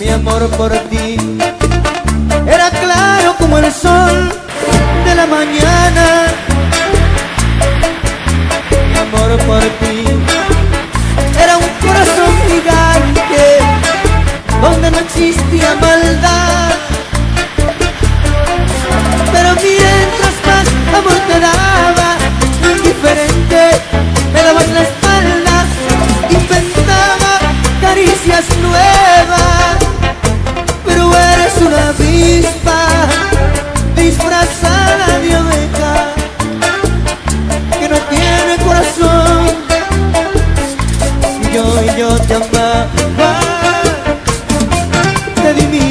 mi amor por ti era claro como el sol de la mañana. Mi amor por ti era un corazón gigante donde no existía maldad. Pero mientras más amor te daba, indiferente me dabas la espalda, inventaba caricias nuevas chispa disfrazada de oveja que no tiene corazón. Yo y yo te amaba, te di mi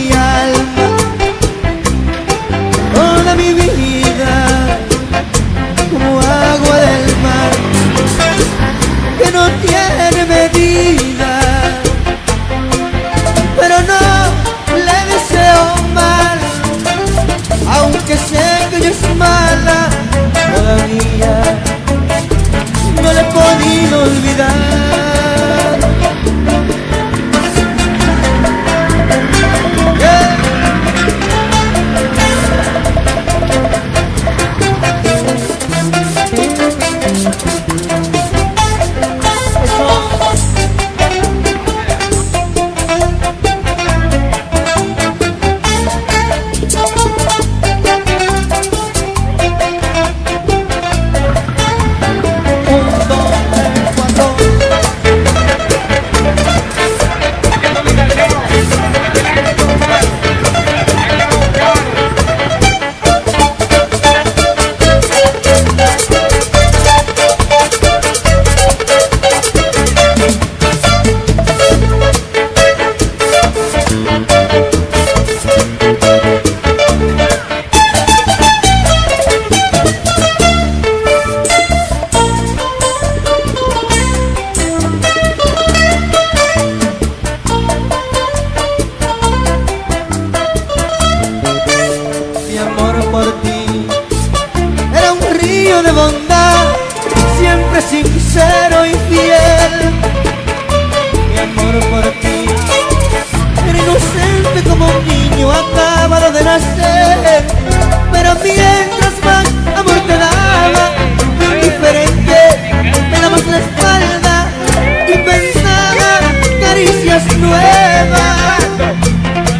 eres nueva,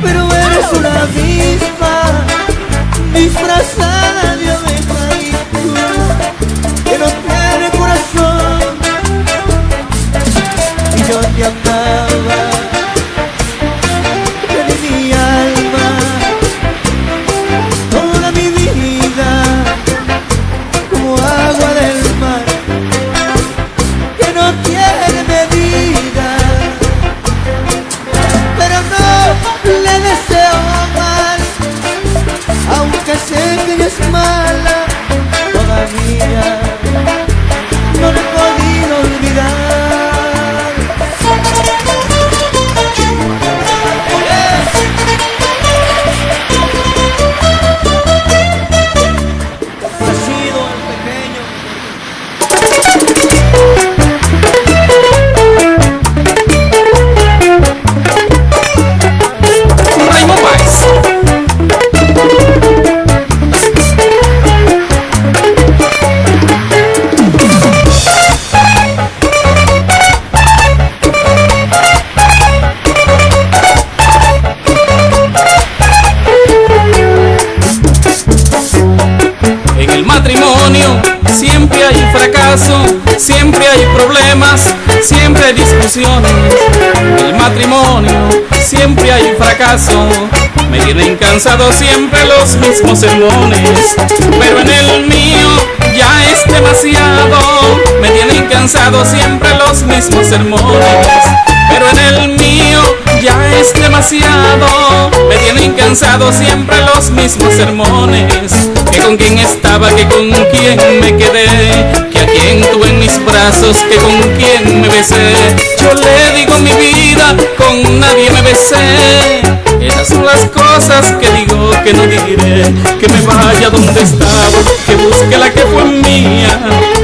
pero eres una misma disfrazada. Me tienen cansado siempre los mismos sermones. Pero en el mío ya es demasiado, me tienen cansado siempre los mismos sermones. Pero en el mío ya es demasiado, me tienen cansado siempre los mismos sermones. Que con quién estaba, que con quién me quedé, quién en mis brazos, que con quién me besé. Yo le digo mi vida, con nadie me besé. Esas son las cosas que digo que no diré, que me vaya donde estaba, que busque la que fue mía.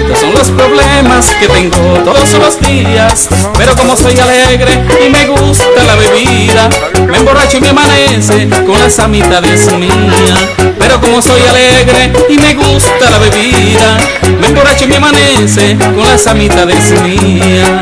Estos son los problemas que tengo todos los días, pero como soy alegre y me gusta la bebida, me emborracho y me amanece con las amistades mías. Pero como soy alegre y me gusta la bebida, me emborracho y me amanece con las amistades mías.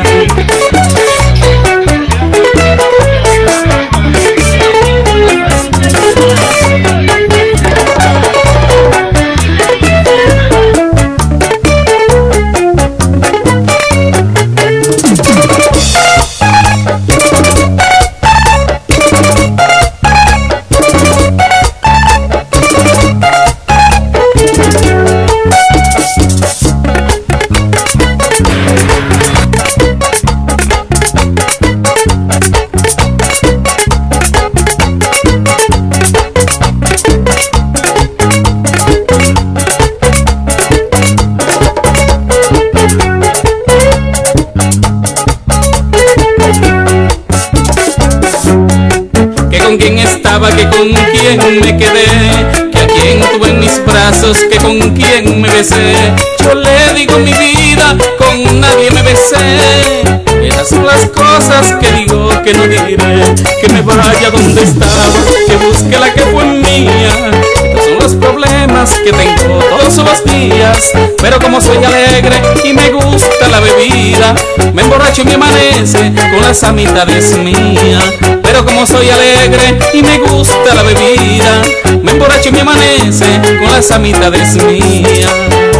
Quién estaba, que con quién me quedé, que a quién tuve en mis brazos, que con quién me besé. Yo le digo mi vida, con nadie me besé. Esas son las cosas que digo que no diré, que me vaya donde estaba, que busque la que fue mía. Estos son los problemas que tengo todos los días, pero como soy alegre y me gusta la bebida, me emborracho y me amanece con las amistades mías. Pero como soy alegre y me gusta la bebida, me emborracho y me amanece con las amistades mías.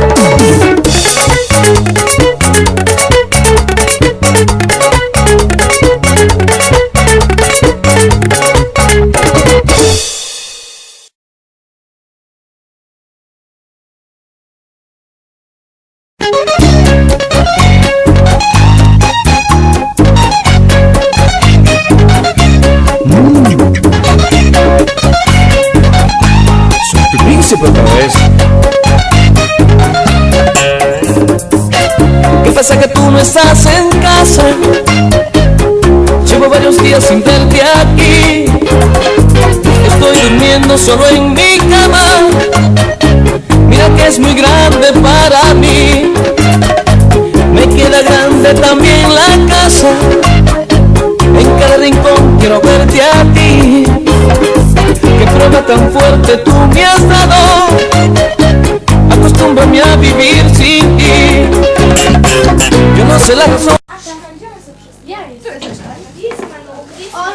Prueba tan fuerte tú a vivir sin ti. Yo no sé la razón. Ja jest. On,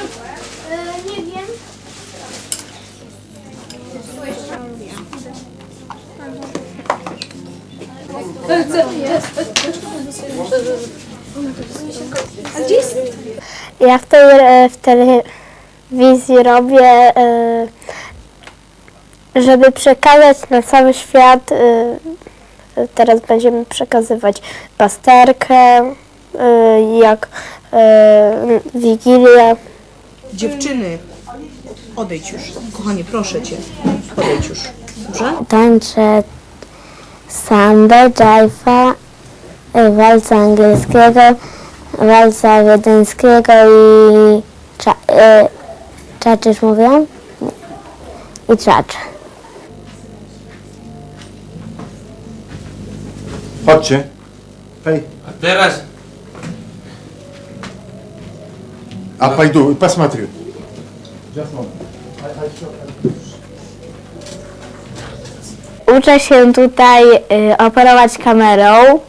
e, żeby przekazać na cały świat. e, Teraz będziemy przekazywać pasterkę, e, jak e, Wigilię Dziewczyny, odejdź już. Kochanie, proszę cię. Odejdź już. Dobrze? Tańczę sambę, y, walca angielskiego, walca wiedeńskiego i cza, y, czaczysz mówią? I czacz. Chodźcie. Hej. A teraz A пойду, посмотрю. Uczę się tutaj y, operować kamerą,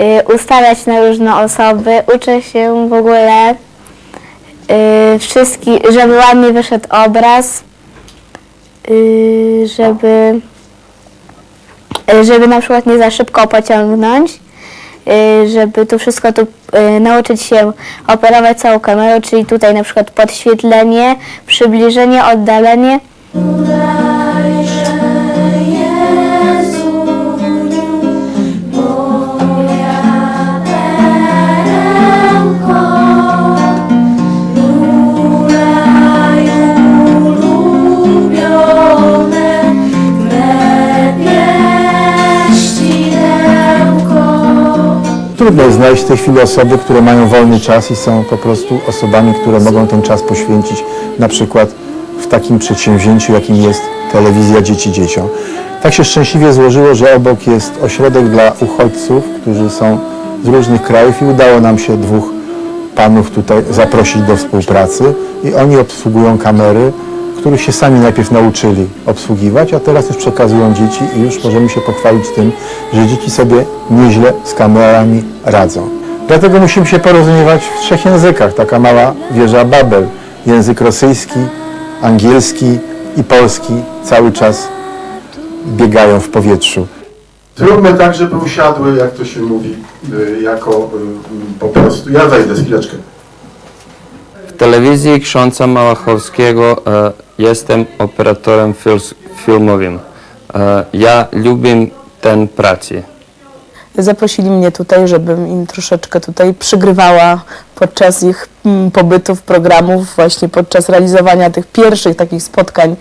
y, ustawiać na różne osoby. Uczę się w ogóle y, wszystkich, żeby ładnie wyszedł obraz, y, żeby, y, żeby na przykład nie za szybko pociągnąć, y, żeby tu wszystko tu y, nauczyć się operować całą kamerą, czyli tutaj na przykład podświetlenie, przybliżenie, oddalenie. Trudno jest znaleźć w tej chwili osoby, które mają wolny czas i są po prostu osobami, które mogą ten czas poświęcić na przykład w takim przedsięwzięciu, jakim jest telewizja Dzieci Dzieciom. Tak się szczęśliwie złożyło, że obok jest ośrodek dla uchodźców, którzy są z różnych krajów i udało nam się dwóch panów tutaj zaprosić do współpracy i oni obsługują kamery, których się sami najpierw nauczyli obsługiwać, a teraz już przekazują dzieci i już możemy się pochwalić tym, że dzieci sobie nieźle z kamerami radzą. Dlatego musimy się porozumiewać w trzech językach. Taka mała wieża Babel. Język rosyjski, angielski i polski cały czas biegają w powietrzu. Zróbmy tak, żeby usiadły, jak to się mówi, y, jako y, po prostu. Ja wejdę chwileczkę. W telewizji ksiądza Malachowskiego e, jestem operatorem fil- filmowym. E, ja lubię tę pracę. Zaprosili mnie tutaj, żebym im troszeczkę tutaj przygrywała podczas ich mm, pobytów, programów, właśnie podczas realizowania tych pierwszych takich spotkań,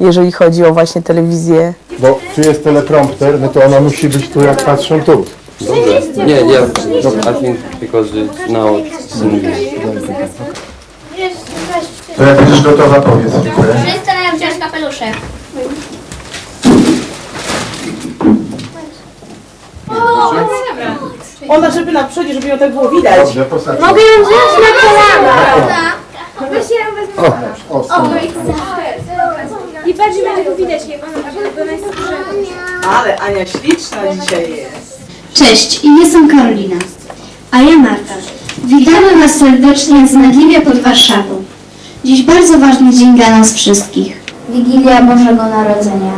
jeżeli chodzi o właśnie telewizję Bo tu jest teleprompter, no to ona musi być tu, jak patrzą tu. Dobrze. Nie, ja, I think because it's now it's English. To jak będziesz gotowa, powiedz. Wszyscy mają wziąć kapelusze. Ona, żeby na przodzie, żeby ją tak było widać. Dobrze, posadź. Mogę ją wziąć na kolana. Weź ja wezmę. O, o, stąd. I bardziej będzie tu widać, jak ona żeby nas Ale Ania śliczna dzisiaj jest. Cześć, jestem Karolina. A ja Marta. Witamy Was serdecznie z Nadliwia pod Warszawą. Dziś bardzo ważny dzień dla nas wszystkich. Wigilia Bożego Narodzenia.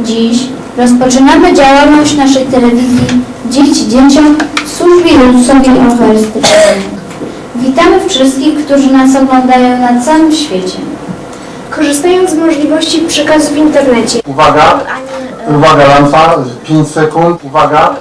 Dziś rozpoczynamy działalność naszej telewizji Dzieci Dzieciom w służbie Eucharystycznej. Witamy wszystkich, którzy nas oglądają na całym świecie. Korzystając z możliwości przekazu w internecie. Uwaga, uwaga, lampa, 5 sekund, uwaga.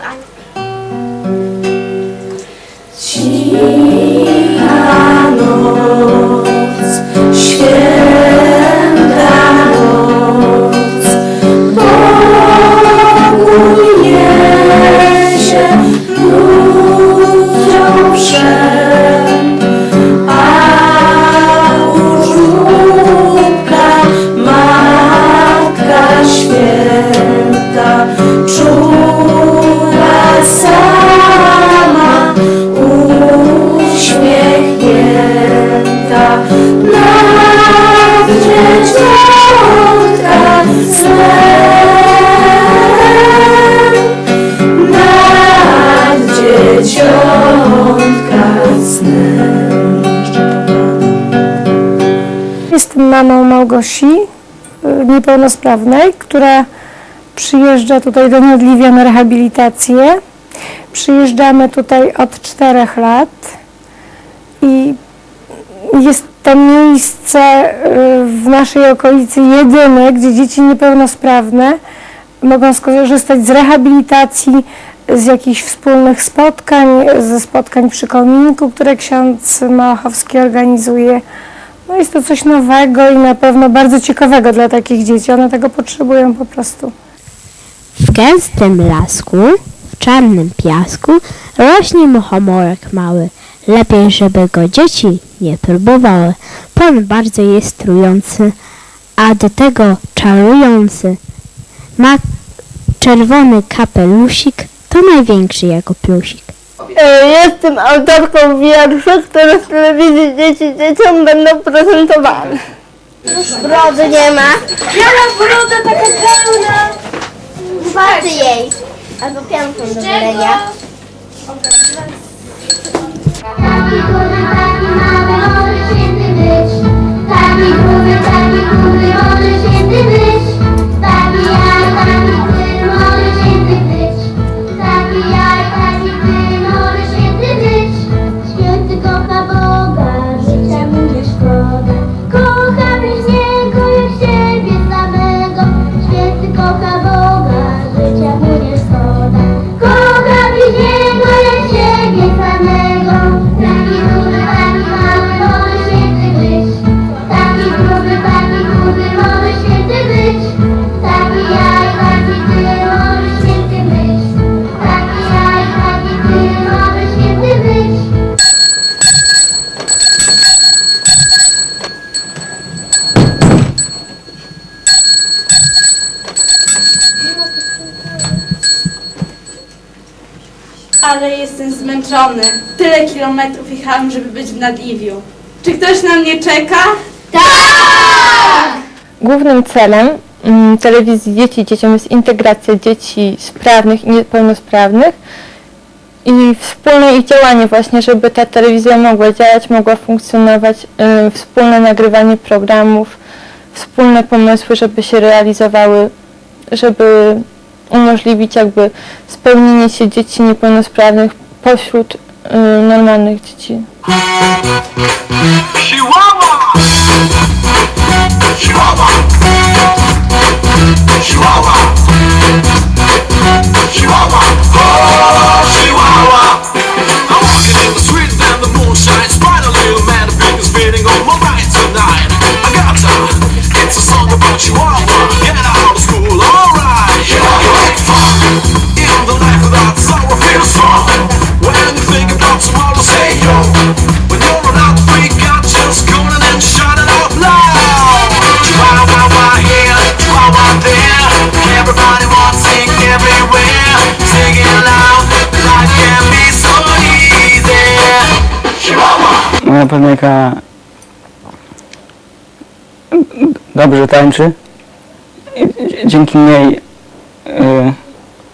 Y, niepełnosprawnej, która przyjeżdża tutaj do Nadliwia na rehabilitację. Przyjeżdżamy tutaj od czterech lat i jest to miejsce y, w naszej okolicy jedyne, gdzie dzieci niepełnosprawne mogą skorzystać z rehabilitacji, z jakichś wspólnych spotkań, ze spotkań przy kominku, które ksiądz Małachowski organizuje No jest to coś nowego i na pewno bardzo ciekawego dla takich dzieci. One tego potrzebują po prostu. W gęstym lasku, w czarnym piasku rośnie muchomorek mały. Lepiej, żeby go dzieci nie próbowały. Pan bardzo jest trujący, a do tego czarujący. Ma czerwony kapelusik, to największy jego plusik. Jestem autorką wierszy, które w telewizji dzieci dzieciom będą prezentowane. Brody nie ma. Biała broda taka pełna. Zbaczy jej. Albo pianką do wylenia. Taki gruby, taki mały, może święty być. Taki gruby, taki gruby, może święty być. Zmęczony. Tyle kilometrów jechałam, żeby być w Nadliwiu. Czy ktoś na mnie czeka? Głównym celem mm, telewizji Dzieci i Dzieciom jest integracja dzieci sprawnych i niepełnosprawnych i wspólne ich działanie właśnie, żeby ta telewizja mogła działać, mogła funkcjonować, y, wspólne nagrywanie programów, wspólne pomysły, żeby się realizowały, żeby umożliwić jakby spełnienie się dzieci niepełnosprawnych pośród y, normalnych dzieci. I'm walking in the streets and Moja panenka dobrze tańczy. Dzięki niej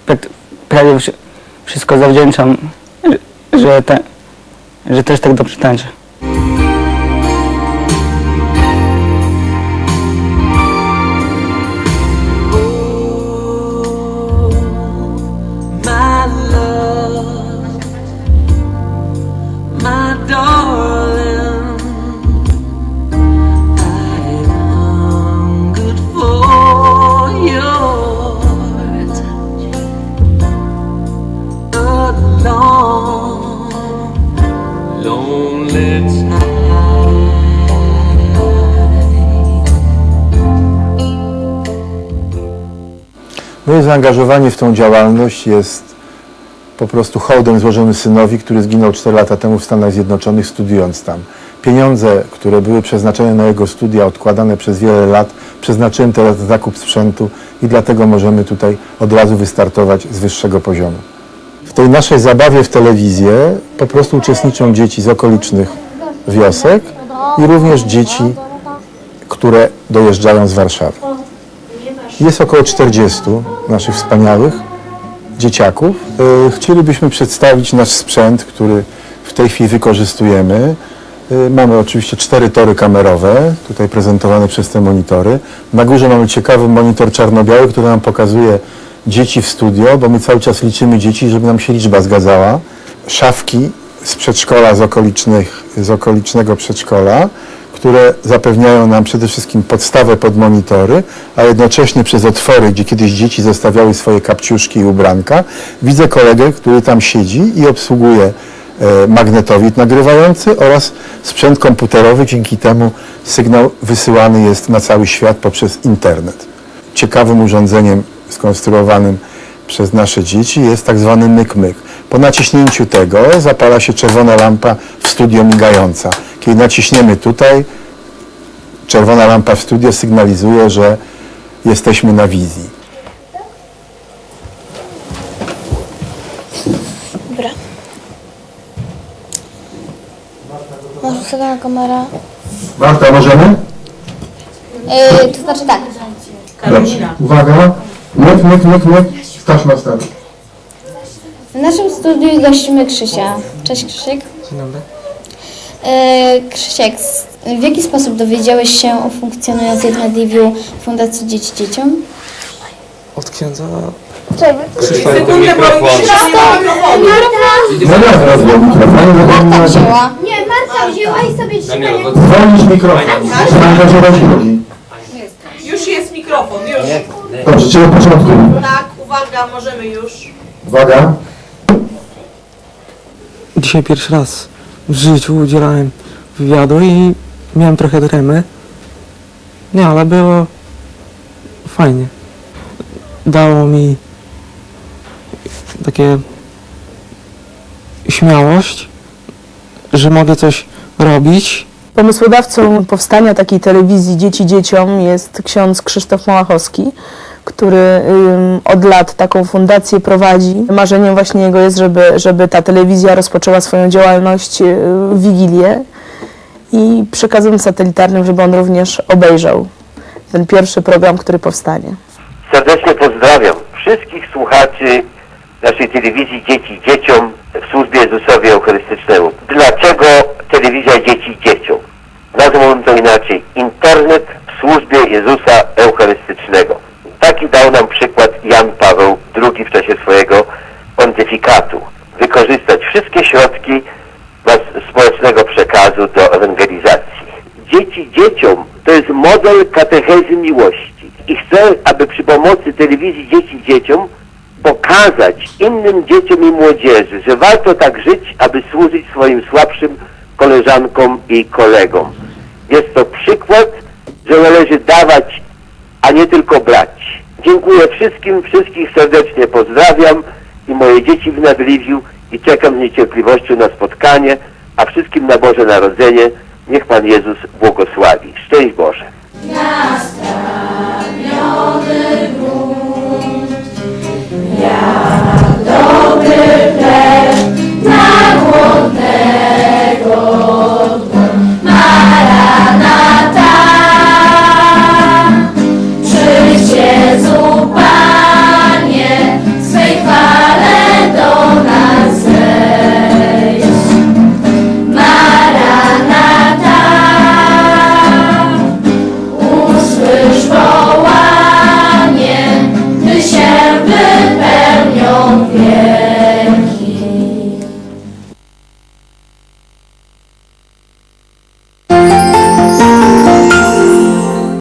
prak- prawie wszy- wszystko zawdzięczam, że- że, też tak dobrze tańczy. Zaangażowanie w tą działalność jest po prostu hołdem złożony synowi, który zginął 4 lata temu w Stanach Zjednoczonych studiując tam. Pieniądze, które były przeznaczone na jego studia, odkładane przez wiele lat, przeznaczyłem teraz na zakup sprzętu i dlatego możemy tutaj od razu wystartować z wyższego poziomu. W tej naszej zabawie w telewizję po prostu uczestniczą dzieci z okolicznych wiosek i również dzieci, które dojeżdżają z Warszawy. Jest około 40 naszych wspaniałych dzieciaków. E, Chcielibyśmy przedstawić nasz sprzęt, który w tej chwili wykorzystujemy. E, Mamy oczywiście cztery tory kamerowe, tutaj prezentowane przez te monitory. Na górze mamy ciekawy monitor czarno-biały, który nam pokazuje dzieci w studio, bo my cały czas liczymy dzieci, żeby nam się liczba zgadzała. Szafki z przedszkola, z, okolicznych, z okolicznego przedszkola, które zapewniają nam przede wszystkim podstawę pod monitory, a jednocześnie przez otwory, gdzie kiedyś dzieci zostawiały swoje kapciuszki i ubranka, widzę kolegę, który tam siedzi i obsługuje e, magnetowid nagrywający oraz sprzęt komputerowy. Dzięki temu sygnał wysyłany jest na cały świat poprzez internet. Ciekawym urządzeniem skonstruowanym przez nasze dzieci jest tak zwany myk-myk. Po naciśnięciu tego zapala się czerwona lampa w studio migająca. Kiedy naciśniemy tutaj, czerwona lampa w studio sygnalizuje, że jesteśmy na wizji. Dobra. Masz ustawioną kamera? Marta, możemy? Yy, to znaczy tak. Uwaga. Myk, myk, myk, myk. Staż na start. W naszym studiu gościmy Krzysia. Cześć Krzysiek. Dzień dobry. Yy, Krzysiek, w jaki sposób dowiedziałeś się o funkcjonującej w Nadiwiu Fundacji Dzieci Dzieciom? Od księdza Krzysztofa. Mikrofon. No teraz wziąłem mikrofon. Marta wzięła. Nie, Marta wzięła i sobie Daniel, bo Zwolnić mikrofon. Już jest mikrofon, już. Dobrze, czyli od początku. Tak, uwaga, możemy już. Uwaga. Dzisiaj pierwszy raz w życiu udzielałem wywiadu i miałem trochę tremy. Nie, ale było fajnie. Dało mi takie śmiałość, że mogę coś robić Pomysłodawcą powstania takiej telewizji Dzieci Dzieciom jest ksiądz Krzysztof Małachowski, który od lat taką fundację prowadzi. Marzeniem właśnie jego jest, żeby, żeby ta telewizja rozpoczęła swoją działalność y, w Wigilię i przekazem satelitarnym, żeby on również obejrzał ten pierwszy program, który powstanie. Serdecznie pozdrawiam wszystkich słuchaczy naszej telewizji Dzieci Dzieciom w służbie Jezusowi Eucharystycznemu. Dlaczego telewizja Dzieci Dzieciom? Nazwałbym to inaczej. Internet w służbie Jezusa Eucharystycznego. Dał nam przykład Jan Paweł II w czasie swojego pontyfikatu. Wykorzystać wszystkie środki społecznego przekazu do ewangelizacji. Dzieci dzieciom to jest model katechezy miłości. I chcę, aby przy pomocy telewizji Dzieci Dzieciom pokazać innym dzieciom i młodzieży, że warto tak żyć, aby służyć swoim słabszym koleżankom i kolegom. Jest to przykład, że należy dawać, a nie tylko brać. Dziękuję wszystkim, wszystkich serdecznie pozdrawiam i moje dzieci w Nadliwiu i czekam z niecierpliwością na spotkanie, a wszystkim na Boże Narodzenie niech Pan Jezus błogosławi.